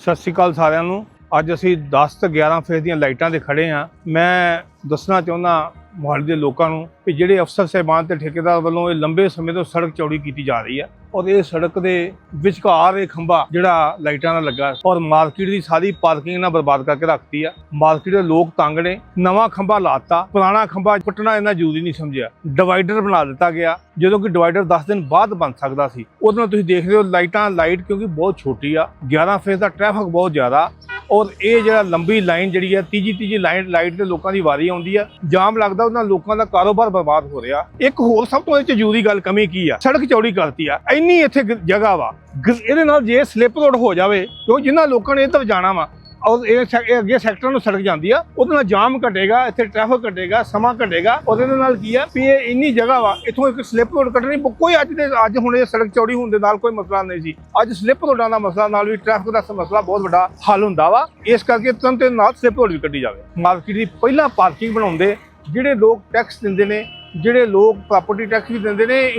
ਸਤਿ ਸ਼੍ਰੀ ਅਕਾਲ ਸਾਰਿਆਂ ਨੂੰ। ਅੱਜ ਅਸੀਂ 10 ਤੋਂ 11 ਫੇਜ਼ ਦੀਆਂ ਲਾਈਟਾਂ ਤੇ ਖੜੇ ਹਾਂ। ਮੈਂ ਦੱਸਣਾ ਚਾਹੁੰਦਾ ਮੋਹਾਲੀ ਦੇ ਲੋਕਾਂ ਨੂੰ ਕਿ ਜਿਹੜੇ ਅਫਸਰ ਸਹਿਬਾਨ ਤੇ ਠੇਕੇਦਾਰ ਵੱਲੋਂ ਇਹ ਲੰਬੇ ਸਮੇਂ ਤੋਂ ਸੜਕ ਚੌੜੀ ਕੀਤੀ ਜਾ ਰਹੀ ਹੈ ਔਰ ਇਹ ਸੜਕ ਦੇ ਵਿਚਕਾਰ ਇਹ ਖੰਭਾ ਜਿਹੜਾ ਲਾਈਟਾਂ ਨਾਲ ਲੱਗਾ ਔਰ ਮਾਰਕੀਟ ਦੀ ਸਾਰੀ ਪਾਰਕਿੰਗ ਨਾਲ ਬਰਬਾਦ ਕਰਕੇ ਰੱਖਤੀ ਆ। ਮਾਰਕੀਟ ਦੇ ਲੋਕ ਤੰਗ ਨੇ, ਨਵਾਂ ਖੰਭਾ ਲਾਤਾ, ਪੁਰਾਣਾ ਖੰਭਾ ਪੁੱਟਣਾ ਇਹਨਾਂ ਜ਼ਰੂਰੀ ਨਹੀਂ ਸਮਝਿਆ। ਡਿਵਾਈਡਰ ਬਣਾ ਦਿੱਤਾ ਗਿਆ, ਜਦੋਂ ਕਿ ਡਿਵਾਈਡਰ 10 ਦਿਨ ਬਾਅਦ ਬਣ ਸਕਦਾ ਸੀ। ਉਹਦੇ ਨਾਲ ਤੁਸੀਂ ਦੇਖਦੇ ਹੋ ਲਾਈਟਾਂ, ਲਾਈਟ ਕਿਉਂਕਿ ਬਹੁਤ ਛੋਟੀ ਆ 11 ਫੇਸ ਦਾ ਟ੍ਰੈਫਿਕ ਬਹੁਤ ਜ਼ਿਆਦਾ ਔਰ ਇਹ ਜਿਹੜਾ ਲੰਬੀ ਲਾਈਨ ਜਿਹੜੀ ਹੈ, ਤੀਜੀ ਤੀਜੀ ਲਾਈਨ, ਲਾਈਟ ਤੇ ਲੋਕਾਂ ਦੀ ਵਾਰੀ ਆਉਂਦੀ ਆ। ਜਾਮ ਲੱਗਦਾ ਉਹਨਾਂ ਲੋਕਾਂ ਦਾ ਕਾਰੋਬਾਰ ਬਰਬਾਦ ਹੋ ਰਿਹਾ। ਇੱਕ ਹੋਰ ਸਭ ਤੋਂ ਇਹ 'ਚ ਜ਼ਰੂਰੀ ਗੱਲ ਕਮੀ ਕੀ ਆ? ਸੜਕ ਚੌੜੀ ਕਰਤੀ ਆ। ਇੰਨੀ ਇੱਥੇ ਗ- ਜਗ੍ਹਾ ਵਾ। ਇਹਦੇ ਨਾਲ ਜੇ ਸਲਿੱਪ ਰੋਡ ਹੋ ਜਾਵੇ, ਕਿਉਂ? ਜਿਨ੍ਹਾਂ ਲੋਕਾਂ ਨੇ ਇੱਧਰ ਜਾਣਾ ਵਾ। ਔਰ ਇਹ ਸੈ- ਇਹ ਅੱਗੇ ਸੈਕਟਰ ਨੂੰ ਸੜਕ ਜਾਂਦੀ ਆ। ਉਹਦੇ ਨਾਲ ਜਾਮ ਘਟੇਗਾ, ਇੱਥੇ ਟ੍ਰੈਫਿਕ ਘਟੇਗਾ, ਸਮਾਂ ਘਟੇਗਾ। ਉਹਦੇ ਨਾਲ ਕੀ ਆ ਵੀ ਇਹ ਇੰਨੀ ਜਗ੍ਹਾ ਵਾ, ਇੱਥੋਂ ਇੱਕ ਸਲਿੱਪ ਰੋਡ ਕੱਢਣੀ। ਕੋਈ ਅੱਜ ਦੇ ਅੱਜ ਹੁਣ ਇਹ ਸੜਕ ਚੌੜੀ ਹੋਣ ਦੇ ਨਾਲ ਕੋਈ ਮਸਲਾ ਨਹੀਂ ਸੀ। ਅੱਜ ਸਲਿੱਪ ਰੋਡਾਂ ਦਾ ਮਸਲਾ, ਨਾਲ ਵੀ ਟ੍ਰੈਫਿਕ ਦਾ ਮਸਲਾ ਬਹੁਤ ਵੱਡਾ ਹੱਲ ਹੁੰਦਾ ਵਾ। ਇਸ ਕਰਕੇ ਤੁਰੰਤ ਨਾਲ ਸਲਿੱਪ ਰੋਡ ਵੀ ਕੱਢੀ ਜਾਵੇ। ਮਾਰਕੀਟ ਦੀ ਪਹਿਲਾਂ ਪਾਰਕਿੰਗ ਬਣਾਉਂਦੇ, ਜਿਹੜੇ ਲੋਕ ਟੈਕਸ ਦਿੰਦੇ ਨੇ, ਜਿਹੜੇ ਲੋਕ ਪ੍ਰਾਪਰਟੀ ਟੈਕਸ ਵੀ ਦਿੰਦੇ ਨੇ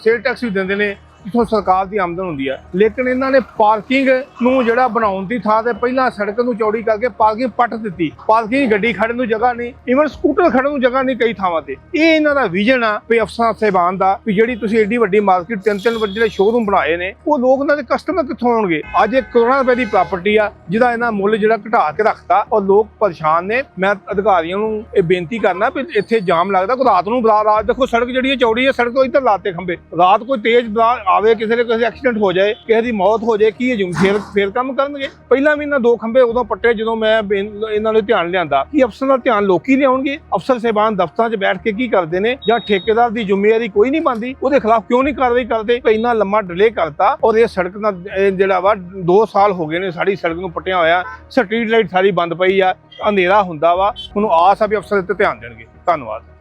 ਸੇਲ ਟੈਕਸ ਵੀ ਦਿੰਦੇ ਨੇ ਇਥੋਂ ਸਰਕਾਰ ਦੀ ਆਮਦਨ ਹੁੰਦੀ ਹੈ ਲੇਕਿਨ ਇਹਨਾਂ ਨੇ ਪਾਰਕਿੰਗ ਨੂੰ ਜਿਹੜਾ ਬਣਾਉਣ ਦੀ ਥਾਂ ਤੇ ਪਹਿਲਾਂ ਸੜਕ ਨੂੰ ਚੌੜੀ ਕਰਕੇ ਪਾਰਕਿੰਗ ਪੱਟ ਦਿੱਤੀ। ਪਾਰਕਿੰਗ ਗੱਡੀ ਖੜਨ ਨੂੰ ਜਗ੍ਹਾ ਨਹੀਂ ਇਵਨ ਸਕੂਟਰ ਖੜਨ ਨੂੰ ਜਗ੍ਹਾ ਨਹੀਂ ਕਈ ਥਾਵਾਂ ਤੇ। ਇਹ ਇਹਨਾਂ ਦਾ ਵਿਜ਼ਨ ਆ ਵੀ ਅਫਸਰਾਂ, ਸਹਿਬਾਨ ਦਾ ਵੀ ਜਿਹੜੀ ਤੁਸੀਂ ਏਡੀ ਵੱਡੀ ਮਾਰਕੀਟ ਤਿੰਨ ਤਿੰਨ ਵੱਡੇ ਜਿਹੜੇ ਸ਼ੋਰੂਮ ਬਣਾਏ ਨੇ, ਉਹ ਲੋਕ ਉਹਨਾਂ ਦੇ ਕਸਟਮਰ ਕਿੱਥੋਂ ਆਉਣਗੇ? ਅੱਜ ਇੱਕ ਕਰੋੜਾਂ ਰੁਪਏ ਦੀ ਪ੍ਰਾਪਰਟੀ ਆ, ਜਿਹਦਾ ਇਹਨਾਂ ਮੁੱਲ ਜਿਹੜਾ ਘਟਾ ਕੇ ਰੱਖਤਾ ਔਰ ਲੋਕ ਪਰੇਸ਼ਾਨ ਨੇ। ਮੈਂ ਅਧਿਕਾਰੀਆਂ ਨੂੰ ਇਹ ਬੇਨਤੀ ਕਰਨਾ ਵੀ ਇੱਥੇ ਜਾਮ ਲੱਗਦਾ, ਕੋਈ ਰਾਤ ਨੂੰ ਬਲਾ ਰਾਤ ਦੇਖੋ ਸੜਕ ਜਿਹੜੀ ਹੈ ਚੌੜੀ ਹੈ, ਸੜਕ ਤੋਂ ਇੱਧਰ ਲਾਤੇ ਖੰਬੇ ਰਾਤ ਕੋਈ ਤੇਜ਼ ਬਲਾ ਆਵੇ, ਕਿਸੇ ਦੇ ਕਿਸੇ ਐਕਸੀਡੈਂਟ ਹੋ ਜਾਏ, ਕਿਸੇ ਦੀ ਮੌਤ ਹੋ ਜਾਏ, ਕੀ ਹਜੂਮ ਫੇਰ ਫੇਰ ਕੰਮ ਕਰਨਗੇ। ਪਹਿਲਾਂ ਵੀ ਇਹਨਾਂ ਦੋ ਖੰਭੇ ਉਦੋਂ ਪੱਟੇ ਜਦੋਂ ਮੈਂ ਇਹਨਾਂ ਨੂੰ ਧਿਆਨ ਲਿਆਂਦਾ। ਕਿ ਅਫਸਰਾਂ ਦਾ ਧਿਆਨ ਲੋਕੀ ਲਿਆਉਣਗੇ? ਅਫਸਰ ਸਹਿਬਾਨ ਦਫ਼ਤਰਾਂ 'ਚ ਬੈਠ ਕੇ ਕੀ ਕਰਦੇ ਨੇ? ਜਾਂ ਠੇਕੇਦਾਰ ਦੀ ਜ਼ਿੰਮੇਵਾਰੀ ਕੋਈ ਨਹੀਂ ਬਣਦੀ? ਉਹਦੇ ਖਿਲਾਫ ਕਿਉਂ ਨਹੀਂ ਕਾਰਵਾਈ ਕਰਦੇ? ਇੰਨਾ ਲੰਮਾ ਡਿਲੇ ਕਰਤਾ ਔਰ ਇਹ ਸੜਕ ਦਾ ਇਹ ਜਿਹੜਾ ਵਾ 2 ਸਾਲ ਹੋ ਗਏ ਨੇ ਸਾਡੀ ਸੜਕ ਨੂੰ ਪੱਟਿਆ ਹੋਇਆ। ਸਟਰੀਟ ਲਾਈਟ ਸਾਰੀ ਬੰਦ ਪਈ ਆ। ਅੰਧੇਰਾ ਹੁੰਦਾ ਵਾ। ਉਹਨੂੰ ਆਸ ਆ ਵੀ ਅਫਸਰ ਇੱਥੇ ਧਿਆਨ ਦੇਣਗੇ। ਧੰਨਵਾਦ।